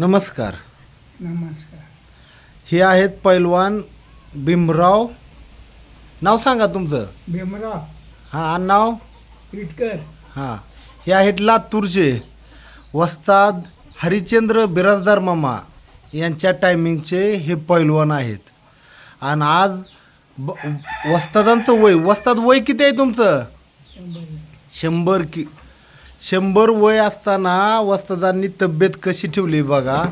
नमस्कार. नमस्कार. हे आहेत पैलवान भीमराव. नाव सांगा तुमचं. भीमराव. हां आणि नाव? इटकर हां. हे आहेत लातूरचे वस्ताद हरिचंद्र बिराजदार मामा यांच्या टायमिंगचे हे पैलवान आहेत. आणि आज ब वस्तादांचं वय वस्ताद वय किती आहे तुमचं? शंभर कि शंभर वय असताना वस्तादांनी तब्येत कशी ठेवली बघा.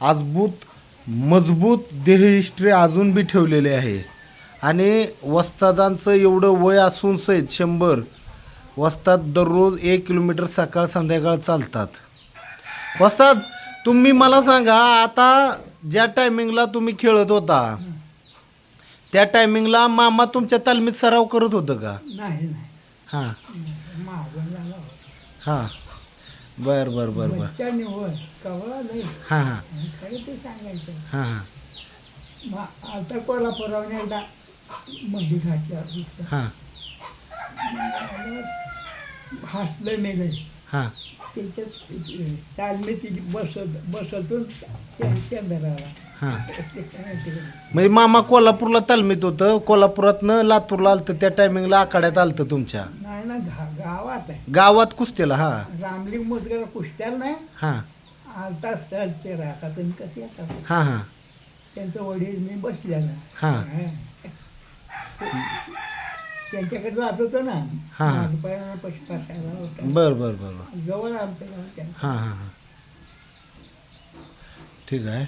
आजबूत मजबूत देहहिस्ट्री अजून बी ठेवलेली आहे. आणि वस्तादांचं एवढं वय असून सहित शंभर वस्ताद दररोज एक किलोमीटर सकाळ संध्याकाळ चालतात. वस्ताद तुम्ही मला सांगा आता ज्या टायमिंगला तुम्ही खेळत होता त्या टायमिंगला मामा तुमच्या तालमीत सराव करत होतं का? नाही हां. हां. बर बर बर बर. निवड कवळा नाही हां हां. खरं ते सांगायचं. हां हां. मग आता कोल्हापुरावून एकदा मंदी घातली हां. हसलं नाही हां. त्याच्यात तालमीत बसत बसतून चंद्राला हां. ते ते म्हणजे मामा कोल्हापूरला तालमीत होतं. कोल्हापुरातनं लातूरला आलतं. त्या टायमिंगला आखाड्यात आलतं तुमच्या. ना गा गावात आहे. गावात कुस्तीला हां. रामलिंग मुदगरा कुष्ट्याला नाही. हां. आलता सर ते राहतात तुम्ही कसे येतात. हां हां. त्यांचं वडील मी बसलेला. हां. त्यांच्याकडे जात होतो ना. हा. पाय पशी बसायला होता. बर बर बर बर. जवळ आमचं गाव त्या हां हां हां. ठीक आहे.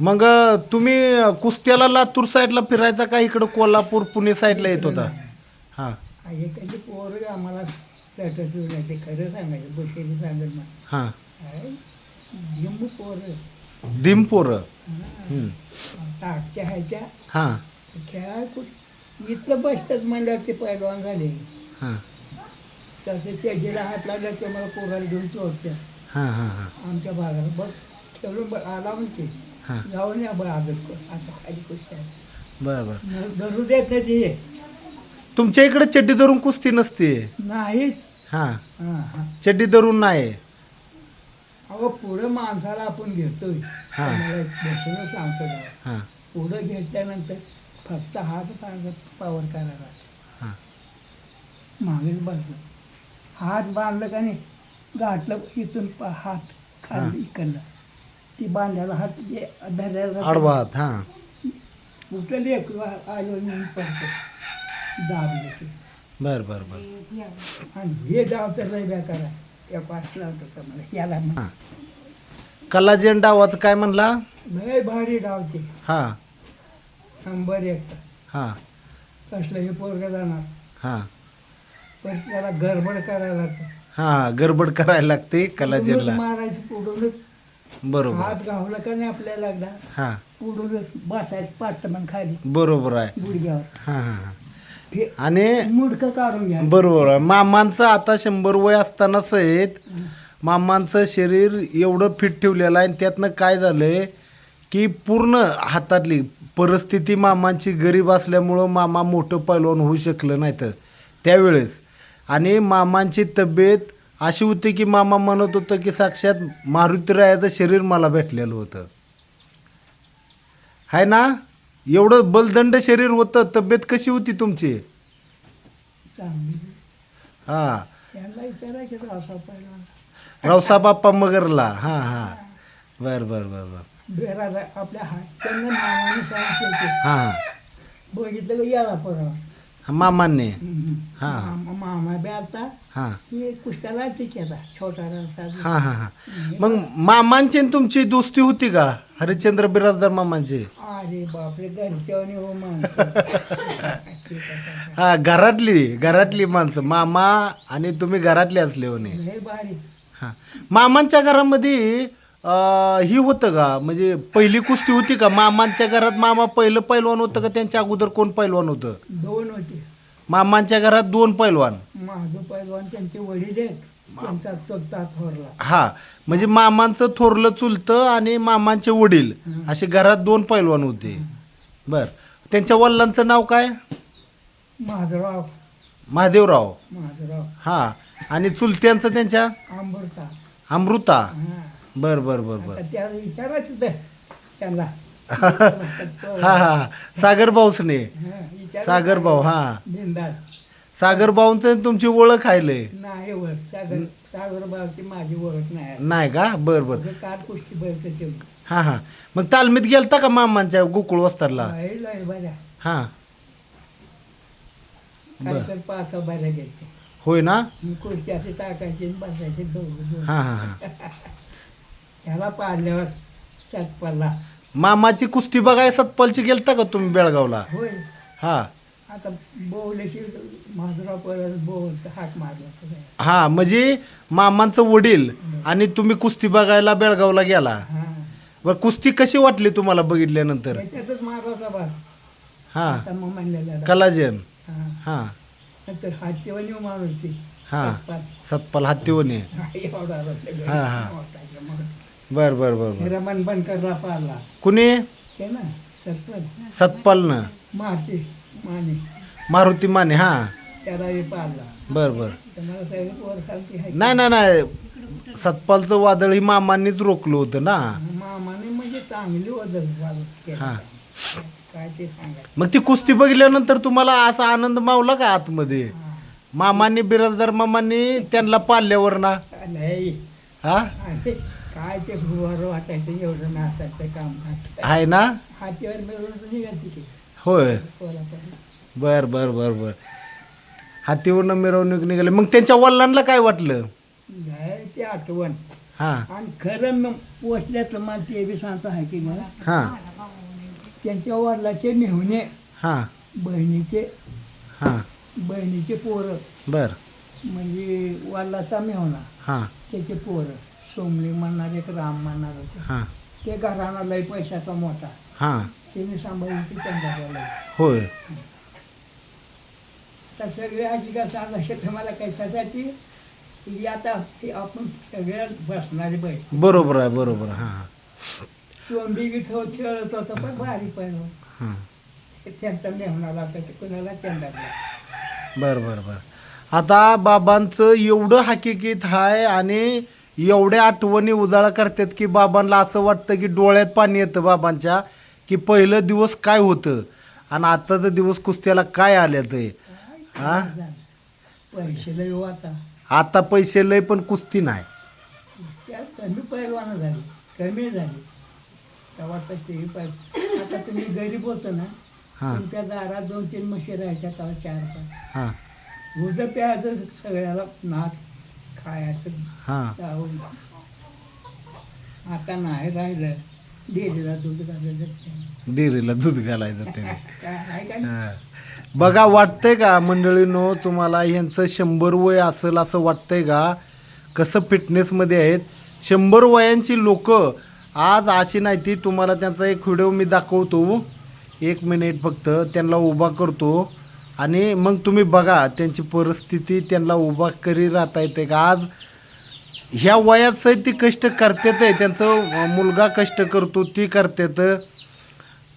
मग तुम्ही कुस्त्याला लातूर साईडला फिरायचा का इकडं कोल्हापूर पुणे साईडला येत होता? हां. एखादी पोर आम्हाला भेटत नाही ते खरं सांगायचं बसेली सांगत ना हां. लिंबू पोर. दिमपोरं हं. ताकच्या ह्याच्या. हां. खेळा कुठं इथलं बसतात म्हणल्यावर ते पैलवान झाले. हां. तसे त्याच्याला हात लागला ते मला पोराला घेऊन चोरत्या. हां हां हां. आमच्या भागाला. बघ खेळून बघ आला म्हणते. हां. जाऊन या बघ आदत आता खाली कुस्त्या बरं बरं. धरू देत नाही ते. तुमच्या इकडे चड्डी धरून कुस्ती नसते. नाहीच. हां. हां हां. चड्डी धरून नाही. अगं पुढं माणसाला आपण घेतोय. हा. मला बसून सांगतो हां. पुढं घेतल्यानंतर फक्त हात पावर करायला. हां. मागेच बाजू हात बांधलं का नाही गाठलं इथून पा- हात खाली इकडलं ती बांधायला हात जे धरायला आडवा हात हां. कुठं लेख आलो म्हणून पडतो. दाबले की बरं बरं बरं. आणि हे डाव तर लय बेकार आहे. त्या पाच का मला याला म्हण. हां. कलाजेन डावाचं काय म्हणला? लय भारी डावते हां. शंभर एक हां. कसलं हे पोरगं जाणार. हां. पण त्याला गडबड करायला लागतं. हां गडबड करायला लागते कलाजेनला. पुढूनच मारायचं पुढूनच बरोबर. हात घावला का नाही आपल्याला लागला हां. पुढूनच बसायचं पाठ मग खाली. बरोबर आहे. गुडघ्यावर. हां हां हे. आणि मुडकं काढून घ्या. बरोबर आहे. मामांचं आता शंभर वय असताना सहित मामांचं शरीर एवढं फिट ठेवलेलं आहे आणि त्यातनं काय झालंय की पूर्ण हातातली परिस्थिती मामांची गरीब असल्यामुळं मामा मोठं पैलवान होऊ शकलं नाही तर त्यावेळेस. आणि मामांची तब्येत अशी होती की मामा म्हणत होतं की साक्षात मारुतीरायाचं शरीर मला भेटलेलं होतं. आहे ना? एवढं बलदंड शरीर होतं तब्येत कशी होती तुमची? हां. त्यांना विचारायचं असा पहिला. रावसाहेब बाप्पा मगरला. हां हां. बर बर बर बर. बेराला आपल्या नावाने सांगितलं हां हां. बघितलं का? याला परवा. मामांनी. हा. मामा मामा बी आता हां. छोटा हां हां हां. मग मामांची आणि तुमची दोस्ती होती का? हरिश्चंद्र बिराजदार मामांची? अरे बापरे घरच्यावानी हो माणसं. हां घरातली घरातली माणसं. मामा आणि तुम्ही घरातले असले होणे लय भारी. हां. मामांच्या घरामध्ये अं, ही होतं का? म्हणजे पहिली कुस्ती होती का? मामांच्या घरात मामा पहिलं पैलवान होतं का? त्यांच्या अगोदर कोण पैलवान होतं? दोन होते. मामांच्या घरात दोन पैलवान. माझं पैलवान त्यांचे वडील आहेत. थोरला. हा म्हणजे मामांचं थोरलं चुलतं आणि मामांचे वडील. असे घरात दोन पैलवान होते. बर. त्यांच्या वडिलांचं नाव काय? महादेवराव. महादराव हा. आणि चुलत्यांचं त्यांच्या? अमृता. हा. बर बर बर बर. विचारायचं त्यांना. हा हा हा. सागर भाऊसने सागर भाऊ हा. बिंदास. सागर भाऊंचं तुमची ओळख आहे नाही ओळख सागर माझी ओळख नाही नाही का? बर बर. काल कुस्ती हा हा. मग तालमीत गेलता का मामांच्या गोकुळ वस्तारला? हा. बर. पाच सहा होय ना? कुस्ती असे टाकायचे बसायचे. हा हा हा. पाडल्यावर मामाची कुस्ती बघाय सतपालची गेलता का तुम्ही बेळगावला? होय. हा. आता बोवल्याशी परत हाक मारला. हा म्हणजे मामांचं वडील आणि तुम्ही कुस्ती बघायला बेळगावला गेला. बर कुस्ती कशी वाटली तुम्हाला बघितल्यानंतर? त्याच्यातच मारला बा. हा. आता मग म्हणलेला कलाजन. हा. हा. नंतर हातीवानी माणूसची हा. सतपाल. हत्तीवने हा, एवढा हा, हा. बर बर बर बर. रमण बनकरला पारला कुणी? ते ना सतपालनं. माने. मारुती माने हा. त्याला हे बर बर. तर मला सगळं वर खालती आहे नाही नाही नाही. सतपालचं वादळ ही मामांनीच रोखलं होतं ना. मामाने म्हणजे चांगली वदल हा. काय ते सांगायचं. मग ती कुस्ती बघितल्यानंतर तुम्हाला असा आनंद मावला का आतमध्ये? हा. मामांनी बिराजदार मामांनी त्यांना पाळल्यावर ना? नाही. हा? आणि काय ते वाटायचं एवढं नाचायचं काम. आहे ना? हातीवर मिळून निघायची की. होय. बर बर बर बर. हातीवरनं मिरवणूक निघाली. मग त्यांच्या वडिलांना काय वाटलं? नाही ते आठवण. हा. आणि खरं मग पोचल्याचं मला ते बी सांगतो आहे की मला. हा. त्यांच्या वडिलाचे मेहुणे हा. बहिणीचे हा. बहिणीचे पोरं. बर. म्हणजे वडिलाचा मेहुणा. हा. त्याचे पोरं. सोमली म्हणणार एक राम म्हणणार होते हा. ते घराणा लय पैशाचा मोठा. हा. त्याने सांभाळून ते चंद्राला होय. तर सगळे आजी का सांगायचे तुम्हाला कशासाठी की आता ते आपण सगळ्या बसणारे बैठ बरोबर आहे बरोबर. हा सोंबी खेळ खेळत होता पण भारी पण. हा. त्यांचा मेहनाला होता ते कुणाला चंद्राला बर बर बर. आता बाबांचं एवढं हकीकीत आहे आणि एवढ्या आठवणी उजाळा करतात की बाबांना असं वाटतं की डोळ्यात पाणी येतं बाबांच्या. की पहिलं दिवस काय होतं? आणि आताचं दिवस कुस्त्याला काय आल्या ते हा? पैसे लय आता. आता पैसे लय पण कुस्ती नाही. त्या कमी पैलवानं झाली कमी झाली. तेव्हा तर ते पाहिजे आता तुम्ही गरीब होतो ना हां. तुमच्या दारात दोन तीन म्हशी राहायच्या तेव्हा चार पाच? हां. दूध प्यायचं सगळ्याला नाक खायचं. हां. जाऊन आता नाही राहिलं. डेरीला दूध घालायचं डेअरीला दूध घालायचं त्याने काय? हा. बघा वाटतंय का मंडळीनो तुम्हाला यांचं शंभर वय असेल असं वाटतंय का? कसं फिटनेसमध्ये आहेत? शंभर वयांची लोक आज अशी नाही ती तुम्हाला त्यांचा एक व्हिडिओ मी दाखवतो. एक मिनिट फक्त त्यांना उभा करतो. आणि मग तुम्ही बघा त्यांची परिस्थिती त्यांना उभा करी राहता येते का? आज ह्या वयात सहित ती कष्ट करतात आहे त्यांचं मुलगा कष्ट करतो ती करतात.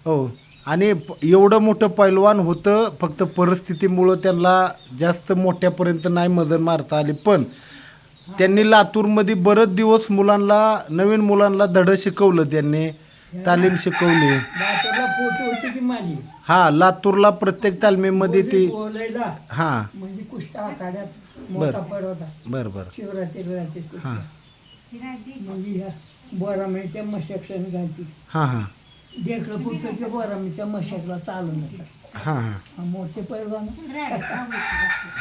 हो. आणि एवढं मोठं पैलवान होतं फक्त परिस्थितीमुळं त्यांना जास्त मोठ्यापर्यंत नाही मदत मारता आली. पण त्यांनी लातूरमध्ये बरेच दिवस मुलांना नवीन मुलांना धडं शिकवलं त्यांनी तालीम शिकवली. हा लातूरला प्रत्येक तालमीमध्ये ती हा. म्हणजे मोठा पड होता बरं बरं. शिवरात्रीला ते हां. कुस्त्या. म्हणजे ह्या घालती हां हां. देखलं ते बोरामेच्या मशाकला चालून होता. हां हां. मोठे पैलवान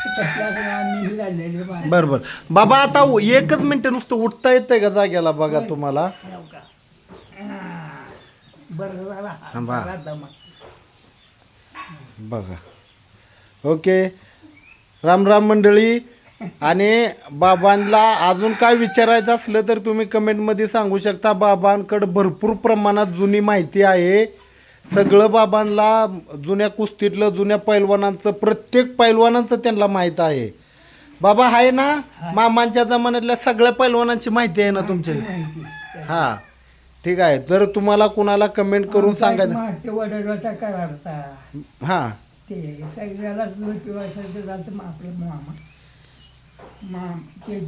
तसला आम्ही झालेले बाहेर. बरं बरं. बाबा आता एकच मिनटं नुसतं उठता येतंय का जाग्याला बघा तुम्हाला? बरं झाला. हा, बा. झाला दमा. बघा. ओके. राम राम मंडळी. आणि बाबांना अजून काय विचारायचं असलं तर तुम्ही कमेंटमध्ये सांगू शकता. बाबांकडं भरपूर प्रमाणात जुनी माहिती आहे. सगळं बाबांना जुन्या कुस्तीतलं जुन्या पैलवानांचं प्रत्येक पैलवानांचं त्यांना माहीत आहे. बाबा आहे ना? मामांच्या जमान्यातल्या सगळ्या पैलवानांची माहिती आहे ना तुमच्या माहिती हां. ठीक आहे. तर तुम्हाला कुणाला कमेंट करून सांगायचं वडीलवाचा कराडचा. हां. ते सगळ्यालाच आपलं मामा ते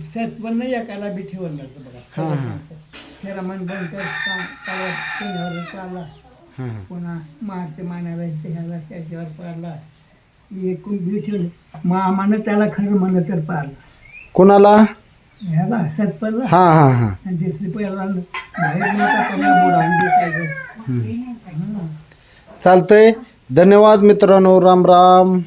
एकाला बी ठेवलं नव्हतं बघा. खरं. सांगतो. फेरामन बनकर पुण्यावर पाडला पुन्हा मारचे मानाला ह्याला त्याच्यावर पाडला. एकूण मामानं त्याला खरं म्हणलं तर पाडला कोणाला? ह्याला असंच पडला हां हां हां. आणि दुसरी पहिला बाहेर पडला. हां. चालतंय. धन्यवाद मित्रांनो. राम राम.